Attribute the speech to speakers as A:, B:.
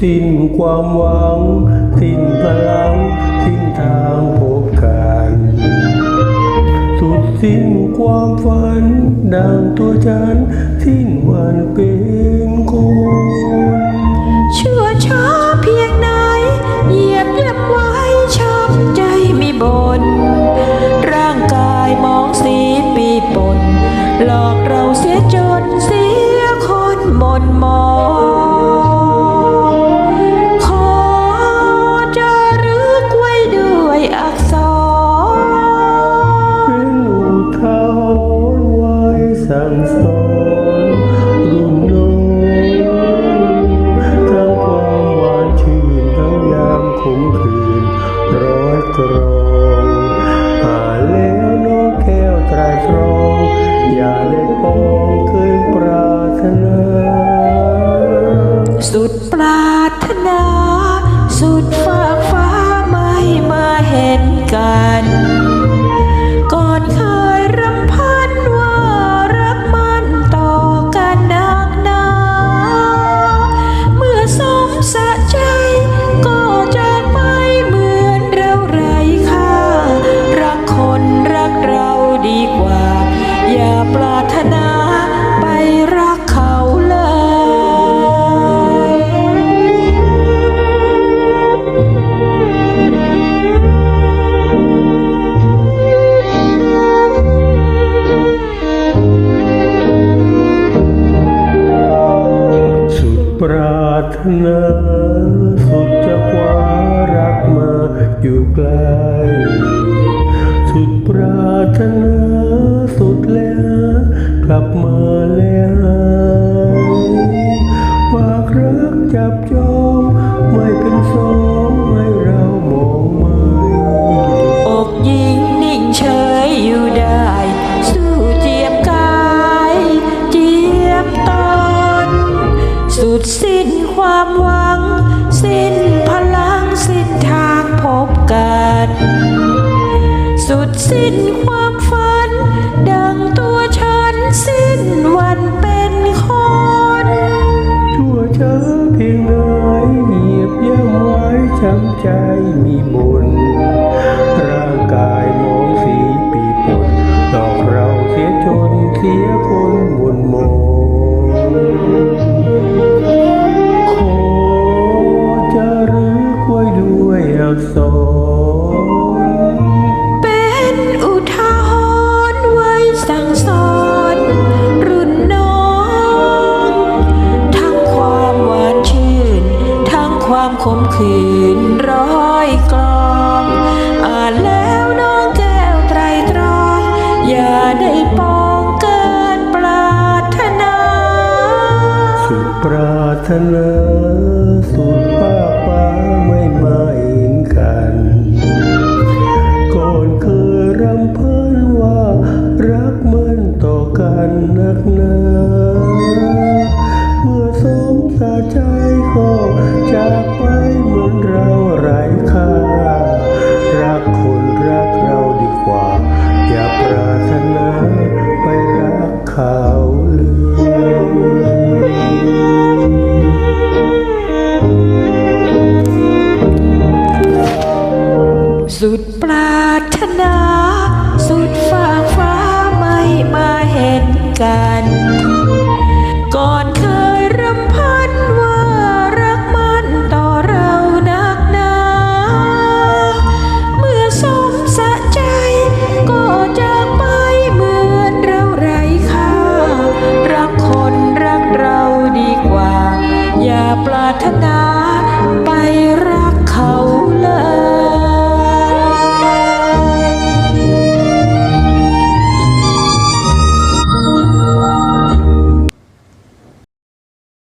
A: สิ้นความหวัง สิ้นพลัง สิ้นทางพบกันสุดสิ้นความฝัน ดังตัวฉัน สิ้นวันเป็นคน แก้วตรตรองอย่าได้ปองเคยปรารถนา
B: สุดปรารถนา สุดฝากฟ้าไม่มาเห็นกัน ปรารถนา
A: สุดจะคว้ารักมาอยู่ไกล สุดปรารถนาสุดแล้วกลับมาแล้วฝากรักจับจอง
B: ความหวัง สิ้นพลังสิ้นทางพบกัน สุดสิ้นความฝัน ดังตัวฉันสิ้นวัน มขืนร้อยกลองอ่านแล้วน้องแก้วไตรตรอง อย่าได้ปองเกินปรารถนา
A: สุดปรารถนาสุดป้าป้าไม่มาเห็นกัน ก่อนเคยรำพันว่า รักมันต่อกันนักหนาเมื่อสมสาใจก็จากไป เหมือนเราไร้ค่า รักคนรักเราดีกว่า อย่าปรารถนาไปรักเขาเลย
B: สุดปรารถนา สุดฝากฟ้าไม่มาเห็นกัน